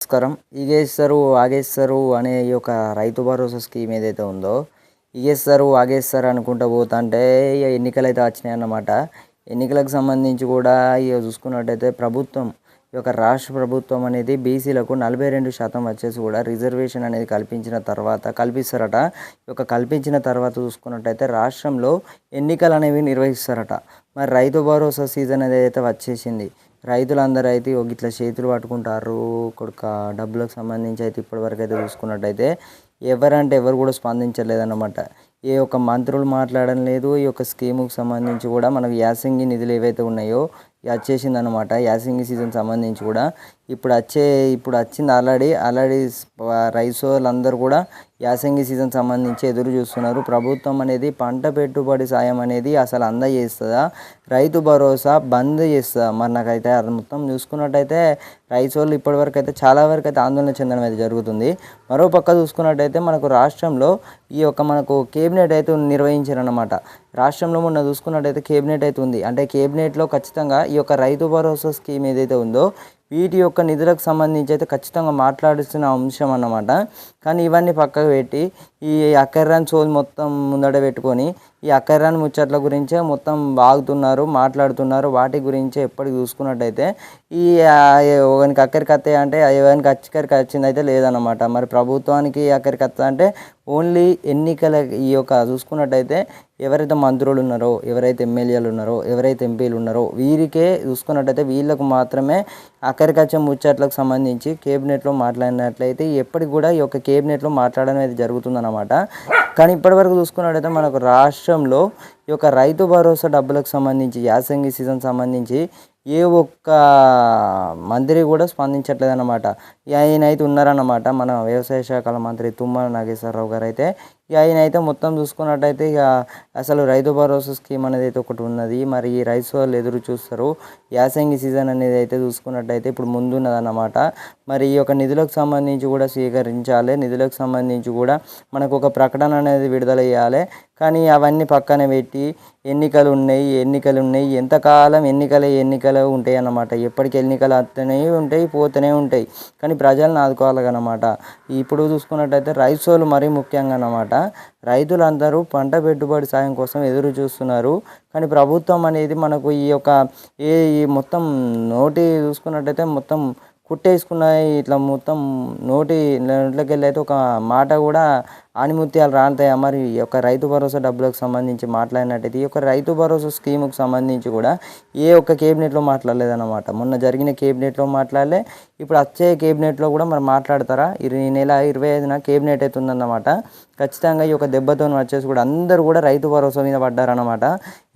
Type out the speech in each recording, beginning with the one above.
నమస్కారం. ఇగేస్తారు ఆగేస్తారు అనే ఈ యొక్క రైతు భరోసా స్కీమ్ ఏదైతే ఉందో ఇగేస్తారు ఆగేస్తారు అనుకుంటూ పోతుంటే ఇక ఎన్నికలు అయితే వచ్చినాయి అన్నమాట. ఎన్నికలకు సంబంధించి కూడా ఇక చూసుకున్నట్టయితే ప్రభుత్వం ఈ యొక్క రాష్ట్ర ప్రభుత్వం అనేది బీసీలకు నలభై రెండు శాతం వచ్చేసి కూడా రిజర్వేషన్ అనేది కల్పించిన తర్వాత కల్పిస్తారట. ఈ యొక్క కల్పించిన తర్వాత చూసుకున్నట్టయితే రాష్ట్రంలో ఎన్నికలు అనేవి నిర్వహిస్తారట. మరి రైతు భరోసా సీజన్ అనేది అయితే వచ్చేసింది. రైతులందరూ అయితే ఇట్లా చేతులు పట్టుకుంటారు. కొడుక డబ్బులకు సంబంధించి అయితే ఇప్పటివరకు అయితే చూసుకున్నట్టయితే ఎవరంటే ఎవరు కూడా స్పందించలేదన్నమాట. ఏ ఒక్క మంత్రులు మాట్లాడడం లేదు. ఈ యొక్క స్కీముకు సంబంధించి కూడా మనకు యాసంగి నిధులు ఏవైతే ఉన్నాయో వచ్చేసింది అనమాట యాసంగి సీజన్ సంబంధించి కూడా ఇప్పుడు వచ్చే ఇప్పుడు వచ్చింది ఆల్రెడీ ఆల్రెడీ రైస్ వాళ్ళందరూ కూడా యాసంగి సీజన్ సంబంధించి ఎదురు చూస్తున్నారు. ప్రభుత్వం అనేది పంట పెట్టుబడి సాయం అనేది అసలు అందజేస్తుందా? రైతు భరోసా బంద్ చేస్తుందా? మరి నాకైతే అది మొత్తం చూసుకున్నట్టయితే రైస్ వాళ్ళు ఇప్పటివరకు అయితే చాలా వరకు అయితే ఆందోళన చెందడం అయితే జరుగుతుంది. మరో పక్క చూసుకున్నట్టయితే మనకు రాష్ట్రంలో ఈ యొక్క మనకు కేబినెట్ అయితే నిర్వహించారనమాట రాష్ట్రంలో మొన్న చూసుకున్నట్టయితే కేబినెట్ అయితే ఉంది. అంటే కేబినెట్లో ఖచ్చితంగా ఈ యొక్క రైతు భరోసా స్కీమ్ ఏదైతే ఉందో వీటి యొక్క నిధులకు సంబంధించి అయితే ఖచ్చితంగా మాట్లాడుతున్న అంశం అన్నమాట. కానీ ఇవన్నీ పక్కకు పెట్టి ఈ అక్కర్రాని సోల్ మొత్తం ముందట పెట్టుకొని ఈ అక్కర్రాని ముచ్చట్ల గురించే మొత్తం బాగుతున్నారు మాట్లాడుతున్నారు. వాటి గురించే ఎప్పటికి చూసుకున్నట్టయితే ఈ ఒకరికి అక్కడికి వస్తాయి అంటే ఎవరికి అక్కడికి వచ్చింది అయితే లేదన్నమాట. మరి ప్రభుత్వానికి అక్కడికి వస్తా అంటే ఓన్లీ ఎన్నికల ఈ యొక్క చూసుకున్నట్టయితే ఎవరైతే మంత్రులు ఉన్నారో ఎవరైతే ఎమ్మెల్యేలు ఉన్నారో ఎవరైతే ఎంపీలు ఉన్నారో వీరికే చూసుకున్నట్టయితే వీళ్ళకు మాత్రమే అక్కడికి వచ్చే ముచ్చట్లకు సంబంధించి కేబినెట్లో మాట్లాడినట్లయితే ఎప్పటికి కూడా ఈ యొక్క కేబినెట్లో మాట్లాడడం అయితే జరుగుతుందన్నమాట. కానీ ఇప్పటివరకు చూసుకున్నట్టయితే మనకు రాష్ట్రంలో ఈ యొక్క రైతు భరోసా డబ్బులకు సంబంధించి యాసంగి సీజన్ సంబంధించి ఏ ఒక్క మంత్రి కూడా స్పందించట్లేదు అనమాట ఆయన అయితే ఉన్నారన్నమాట. మన వ్యవసాయ శాఖల మంత్రి తుమ్మల నాగేశ్వరరావు గారు అయితే. ఇక ఆయన అయితే మొత్తం చూసుకున్నట్టయితే ఇక అసలు రైతు భరోసా స్కీమ్ అనేది అయితే ఒకటి ఉన్నది. మరి ఈ రైతు వాళ్ళు ఎదురు చూస్తారు. యాసంగి సీజన్ అనేది అయితే చూసుకున్నట్టయితే ఇప్పుడు ముందున్నదన్నమాట. మరి ఈ యొక్క నిధులకు సంబంధించి కూడా స్వీకరించాలి. నిధులకు సంబంధించి కూడా మనకు ఒక ప్రకటన అనేది విడుదల చేయాలి. కానీ అవన్నీ పక్కన పెట్టి ఎన్నికలు ఉన్నాయి ఎన్నికలు ఉన్నాయి. ఎంతకాలం ఎన్నికలు ఎన్నికలు ఉంటాయి అన్నమాట ఎప్పటికి ఎన్నికలు వస్తూనే ఉంటాయి పోతూనే ఉంటాయి. కానీ ప్రజలను ఆదుకోవాలన్నమాట ఇప్పుడు చూసుకున్నట్టయితే రైతులు మరీ ముఖ్యంగా అన్నమాట రైతులందరూ పంట పెట్టుబడి సాయం కోసం ఎదురు చూస్తున్నారు. కానీ ప్రభుత్వం అనేది మనకు ఈ యొక్క ఏ ఈ మొత్తం నోటి చూసుకున్నట్టయితే మొత్తం కుట్టేసుకున్నాయి. ఇట్లా మొత్తం నోటి నోట్లోకి వెళ్ళి అయితే ఒక మాట కూడా ఆనిముత్యాలు రాలుతాయా మరి ఈ యొక్క రైతు భరోసా డబ్బులకు సంబంధించి మాట్లాడినట్టయితే ఈ యొక్క రైతు భరోసా స్కీముకు సంబంధించి కూడా ఏ ఒక్క కేబినెట్లో మాట్లాడలేదన్నమాట. మొన్న జరిగిన కేబినెట్లో మాట్లాడలే ఇప్పుడు వచ్చే కేబినెట్లో కూడా మరి మాట్లాడతారా? ఈ నెల ఇరవై ఐదున కేబినెట్ అయితే ఉందన్నమాట. ఖచ్చితంగా ఈ యొక్క దెబ్బతో వచ్చేసి కూడా అందరూ కూడా రైతు భరోసా మీద పడ్డారన్నమాట.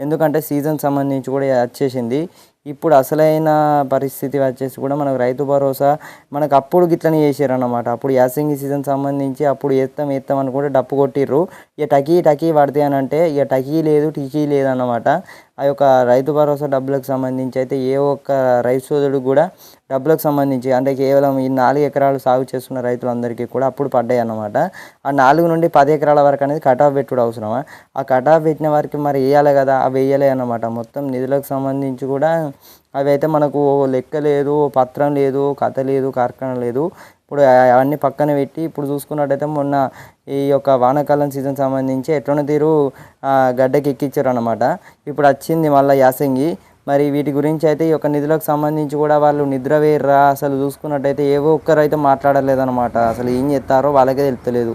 ఎందుకంటే సీజన్ సంబంధించి కూడా వచ్చేసింది. ఇప్పుడు అసలైన పరిస్థితి వచ్చేసి కూడా మనకు రైతు భరోసా మనకు అప్పుడు గిట్లనే చేసారన్నమాట అప్పుడు యాసింగి సీజన్ సంబంధించి అప్పుడు వేస్తాం వేస్తాం అని కూడా డప్పు కొట్టిర్రు. ఇక టకీ టకీ పడితే అని అంటే ఇక టకీ లేదు టికీ లేదన్నమాట. ఆ యొక్క రైతు భరోసా డబ్బులకు సంబంధించి అయితే ఏ ఒక్క రైతు సోదరుడు కూడా డబ్బులకు సంబంధించి అంటే కేవలం ఈ నాలుగు ఎకరాలు సాగు చేస్తున్న రైతులందరికీ కూడా అప్పుడు పడ్డాయి అన్నమాట. ఆ నాలుగు నుండి పది ఎకరాల వరకు అనేది కట్ ఆఫ్ పెట్టుడు అవసరమా? ఆ కట్ ఆఫ్ పెట్టిన వారికి మరి వేయాలి కదా? అవి వేయలే అన్నమాట. మొత్తం నిధులకు సంబంధించి కూడా అవి అయితే మనకు లెక్క లేదు పత్రం లేదు కథ లేదు కార్ఖాన లేదు. ఇప్పుడు అవన్నీ పక్కన పెట్టి ఇప్పుడు చూసుకున్నట్టయితే మొన్న ఈ యొక్క వానాకాలం సీజన్ సంబంధించి ఎట్లనో తీరు గడ్డకి అనమాట ఇప్పుడు వచ్చింది మళ్ళీ యాసంగి. మరి వీటి గురించి అయితే ఈ యొక్క నిధులకు సంబంధించి కూడా వాళ్ళు నిద్ర వేర్రా. అసలు చూసుకున్నట్టయితే ఏవో ఒక్కరైతే మాట్లాడలేదన్నమాట. అసలు ఏం చేస్తారో వాళ్ళకే తెలుస్తలేదు